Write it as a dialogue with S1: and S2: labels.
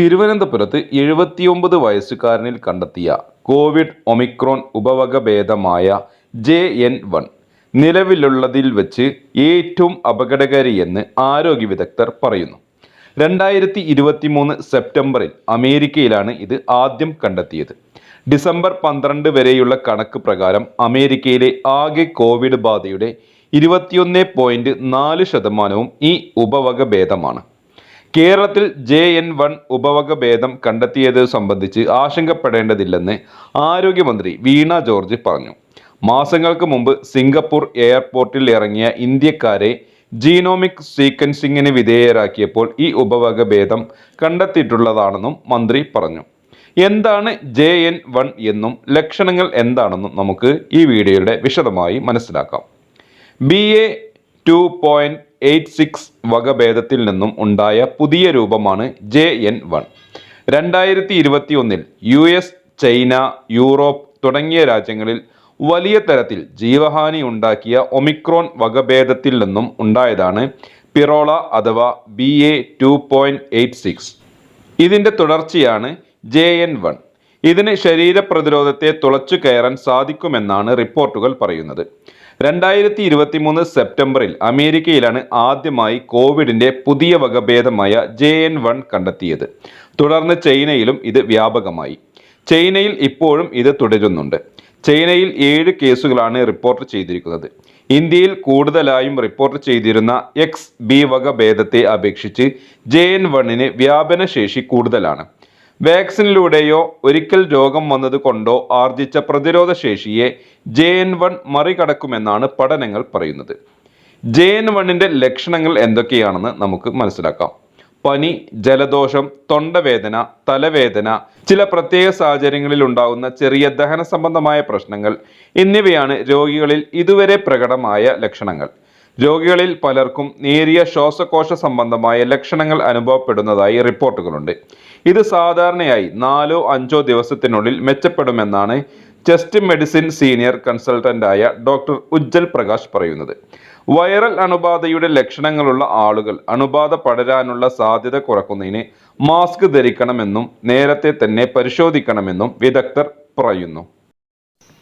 S1: തിരുവനന്തപുരത്ത് എഴുപത്തിയൊമ്പത് വയസ്സുകാരനിൽ കണ്ടെത്തിയ കോവിഡ് ഒമിക്രോൺ ഉപവകഭേദമായ ജെ എൻ വൺ നിലവിലുള്ളതിൽ വെച്ച് ഏറ്റവും അപകടകാരിയെന്ന് ആരോഗ്യ വിദഗ്ധർ പറയുന്നു. രണ്ടായിരത്തി ഇരുപത്തി മൂന്ന് സെപ്റ്റംബറിൽ അമേരിക്കയിലാണ് ഇത് ആദ്യം കണ്ടെത്തിയത്. ഡിസംബർ പന്ത്രണ്ട് വരെയുള്ള കണക്ക് പ്രകാരം അമേരിക്കയിലെ ആകെ കോവിഡ് ബാധയുടെ ഇരുപത്തിയൊന്ന് പോയിന്റ് നാല് ശതമാനവും ഈ ഉപവകഭേദമാണ് കേരളത്തിൽ ജെ എൻ വൺ ഉപവകഭേദം കണ്ടെത്തിയത് സംബന്ധിച്ച് ആശങ്കപ്പെടേണ്ടതില്ലെന്ന് ആരോഗ്യമന്ത്രി വീണ ജോർജ് പറഞ്ഞു. മാസങ്ങൾക്ക് മുമ്പ് സിംഗപ്പൂർ എയർപോർട്ടിൽ ഇറങ്ങിയ ഇന്ത്യക്കാരെ ജീനോമിക് സീക്വൻസിങ്ങിന് വിധേയരാക്കിയപ്പോൾ ഈ ഉപവകഭേദം കണ്ടെത്തിയിട്ടുള്ളതാണെന്നും മന്ത്രി പറഞ്ഞു. എന്താണ് ജെ എൻ വൺ എന്നും ലക്ഷണങ്ങൾ എന്താണെന്നും നമുക്ക് ഈ വീഡിയോയുടെ വിശദമായി മനസ്സിലാക്കാം. B A two point eight six വകഭേദത്തിൽ നിന്നും ഉണ്ടായ പുതിയ രൂപമാണ് ജെ എൻ വൺ. രണ്ടായിരത്തി ഇരുപത്തി ഒന്നിൽ യു എസ് ചൈന യൂറോപ്പ് തുടങ്ങിയ രാജ്യങ്ങളിൽ വലിയ തരത്തിൽ ജീവഹാനി ഉണ്ടാക്കിയ ഒമിക്രോൺ വകഭേദത്തിൽ നിന്നും ഉണ്ടായതാണ് പിറോള അഥവാ B A two point eight six. ഇതിന്റെ തുടർച്ചയാണ് ജെ എൻ വൺ. ഇതിന് ശരീരപ്രതിരോധത്തെ തുളച്ചു കയറാൻ സാധിക്കുമെന്നാണ് റിപ്പോർട്ടുകൾ പറയുന്നത്. രണ്ടായിരത്തി ഇരുപത്തി മൂന്ന് സെപ്റ്റംബറിൽ അമേരിക്കയിലാണ് ആദ്യമായി കോവിഡിന്റെ പുതിയ വകഭേദമായ ജെ എൻ വൺ കണ്ടെത്തിയത്. തുടർന്ന് ചൈനയിലും ഇത് വ്യാപകമായി. ചൈനയിൽ ഇപ്പോഴും ഇത് തുടരുന്നുണ്ട്. ചൈനയിൽ ഏഴ് കേസുകളാണ് റിപ്പോർട്ട് ചെയ്തിരിക്കുന്നത്. ഇന്ത്യയിൽ കൂടുതലായും റിപ്പോർട്ട് ചെയ്തിരുന്ന എക്സ് ബി വകഭേദത്തെ അപേക്ഷിച്ച് ജെ എൻ വണ്ണിന് വ്യാപനശേഷി കൂടുതലാണ്. വാക്സിനിലൂടെയോ ഒരിക്കൽ രോഗം വന്നത് കൊണ്ടോ ആർജിച്ച പ്രതിരോധ ശേഷിയെ ജെ എൻ വൺ മറികടക്കുമെന്നാണ് പഠനങ്ങൾ പറയുന്നത്. ജെ എൻ വണ്ണിന്റെ ലക്ഷണങ്ങൾ എന്തൊക്കെയാണെന്ന് നമുക്ക് മനസ്സിലാക്കാം. പനി ജലദോഷം തൊണ്ടവേദന തലവേദന ചില പ്രത്യേക സാഹചര്യങ്ങളിൽ ഉണ്ടാകുന്ന ചെറിയ ദഹന സംബന്ധമായ പ്രശ്നങ്ങൾ എന്നിവയാണ് രോഗികളിൽ ഇതുവരെ പ്രകടമായ ലക്ഷണങ്ങൾ. രോഗികളിൽ പലർക്കും നേരിയ ശ്വാസകോശ സംബന്ധമായ ലക്ഷണങ്ങൾ അനുഭവപ്പെടുന്നതായി റിപ്പോർട്ടുകളുണ്ട്. ഇത് സാധാരണയായി നാലോ അഞ്ചോ ദിവസത്തിനുള്ളിൽ മെച്ചപ്പെടുമെന്നാണ് ചെസ്റ്റ് മെഡിസിൻ സീനിയർ കൺസൾട്ടന്റായ ഡോക്ടർ ഉജ്ജൽ പ്രകാശ് പറയുന്നത്. വൈറൽ അണുബാധയുടെ ലക്ഷണങ്ങളുള്ള ആളുകൾ അണുബാധ പടരാനുള്ള സാധ്യത കുറക്കുന്നതിന് മാസ്ക് ധരിക്കണമെന്നും നേരത്തെ തന്നെ പരിശോധിക്കണമെന്നും വിദഗ്ധർ പറയുന്നു.